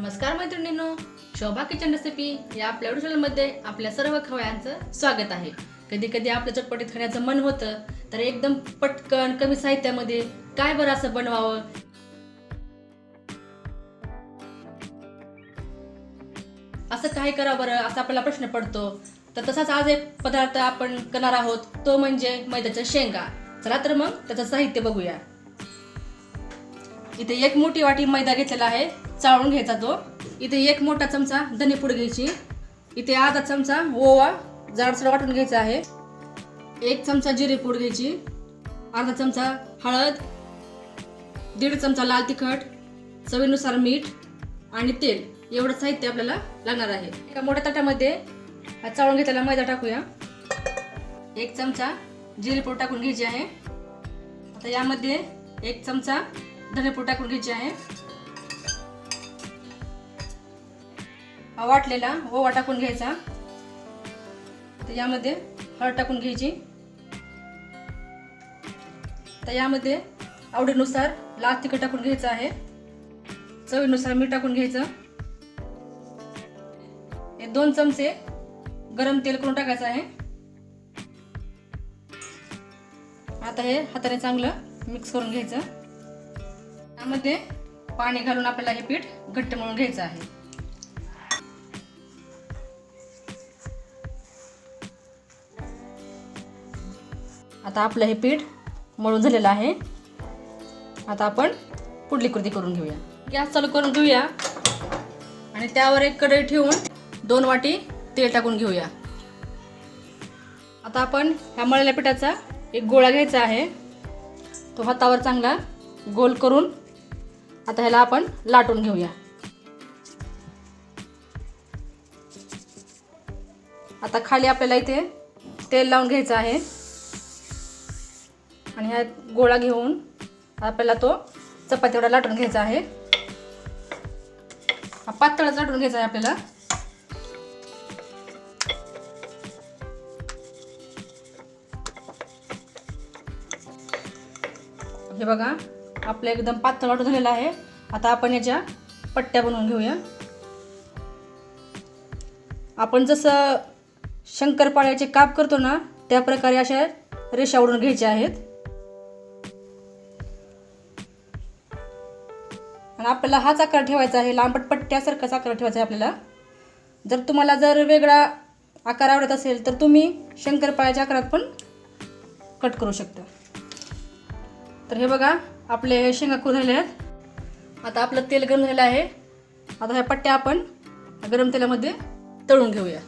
नमस्कार मैत्रिणींनो शोभा kitchen recipe या आपल्या YouTube आपल्या सर्व खवयांचं स्वागत आहे. कधी कधी आपलं चटपटीत खाण्याचं मन होतं तर एकदम पटकन कमी साहित्यामध्ये काय बरं असं बनवावं? असं काय करा बरं असा आपल्याला प्रश्न पडतो. तर तसाच आज एक पदार्थ आपण करणार आहोत तो म्हणजे मैद्याच्या शेंगा. चला तर मग त्याचं साहित्य बघूया. इथे एक मोठी वाटी मैदा घेतलेला आहे. चाळून घ्यायचा तो. इथे एक मोठा चमचा धनेपूड घ्यायची. इथे अर्धा चमचा ओवा जाडसर वाटून घ्यायचा आहे. एक चमचा जिरेपूड घ्यायची. अर्धा चमचा हळद दीड चमचा लाल तिखट चवीनुसार मीठ आणि तेल. एवढं साहित्य आपल्याला लागणार आहे. एका मोठ्या ताटामध्ये हा चाळून घेतलेला मैदा टाकूया. एक चमचा जिरेपूड टाकून घ्यायची आहे. आता यामध्ये एक चमचा धनेपूड टाकून घ्यायची आहे. हा वाटलेला ओवा टाकून घ्यायचा. तर यामध्ये हळद टाकून घ्यायची. तर यामध्ये आवडीनुसार लाल तिखट टाकून घ्यायचं आहे. चवीनुसार मीठ टाकून घ्यायचं. हे दोन चमचे गरम तेल करून टाकायचं आहे. आता हे हाताने चांगलं मिक्स करून घ्यायचं. त्यामध्ये पाणी घालून आपल्याला हे पीठ घट्ट म्हणून घ्यायचं आहे. आता आपलं हे पीठ मळून झालेलं आहे. आता आपण पुढली कृती करून घेऊया. गॅस चालू करून घेऊया. आणि त्यावर एक कढई ठेवून दोन वाटी तेल टाकून घेऊया. आता आपण ह्या मळलेल्या पिठाचा एक गोळा घ्यायचा आहे. तो हातावर चांगला गोल करून आता ह्याला आपण लाटून घेऊया. आता खाली आपल्याला इथे तेल लावून घ्यायचं आहे. ह्या गोळा घेऊन आपल्याला तो चपाती एवढा लाटून घ्यायचा आहे. हा पातळच लाटून घ्यायचा आहे आपल्याला. हे बघा आपलं एकदम पातळ वाटून झालेलं आहे. आता आपण याच्या पट्ट्या बनवून घेऊया. आपण जसं शंकरपाळ्याचे काप करतो ना त्या प्रकारे अशा रेषा ओढून घ्यायच्या आहेत. आणि आपल्याला हाच आकार ठेवायचा आहे लांबट पट्ट्यासारखाच आकार ठेवायचा आहे आपल्याला. जर तुम्हाला जर वेगळा आकार आवडत असेल तर तुम्ही शंकरपाळ्याच्या आकारात पण कट करू शकता. तर हे बघा आपले शेंगा करून आहेत. आता आपलं तेल गरम झालेलं आहे. आता ह्या पट्ट्या आपण गरम तेलामध्ये तळून घेऊया.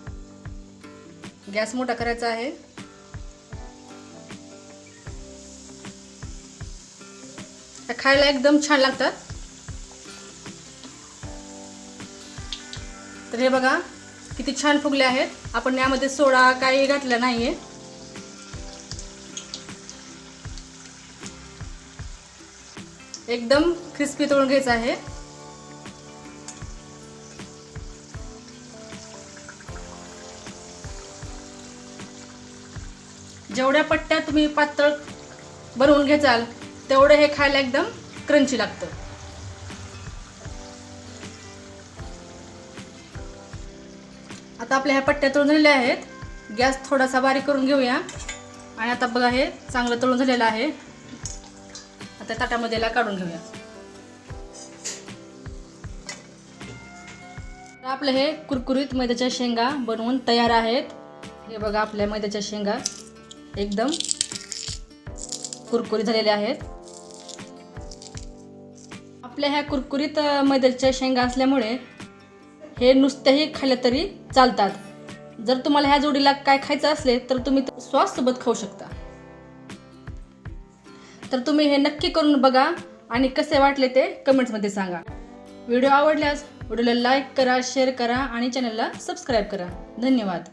गॅस मोठा करायचा आहे. त्या खायला एकदम छान लागतात. तर हे बघा किती छान फुगले आहेत. आपण यामध्ये सोडा काही घातलं नाहीये. एकदम क्रिस्पी तळून घ्यायचं आहे. जेवढ्या पट्ट्या तुम्ही पातळ बनवून घेचाल तेवढं हे खायला एकदम क्रंची लागतं. आता आपल्या ह्या पट्ट्या तळून झालेल्या आहेत. गॅस थोडासा बारीक करून घेऊया. आणि आता बघा हे चांगलं तळून झालेलं आहे. आता ताटामध्ये याला काढून घेऊया. तर आपलं हे कुरकुरीत मैद्याच्या शेंगा बनवून तयार आहेत. हे बघा आपल्या मैद्याच्या शेंगा एकदम कुरकुरीत झालेल्या आहेत. आपल्या ह्या कुरकुरीत मैद्याच्या शेंगा असल्यामुळे हे नुसत्याही खाल्ल्या तरी चालतात. जर तुम्हाला ह्या जोडीला काय खायचं असले तर तुम्ही सॉस खाऊ शकता. तर तुम्ही हे नक्की करून बघा आणि कसे वाटले ते कमेंट्समध्ये सांगा. व्हिडिओ आवडल्यास व्हिडिओला लाईक करा शेअर करा आणि चॅनलला सबस्क्राईब करा. धन्यवाद.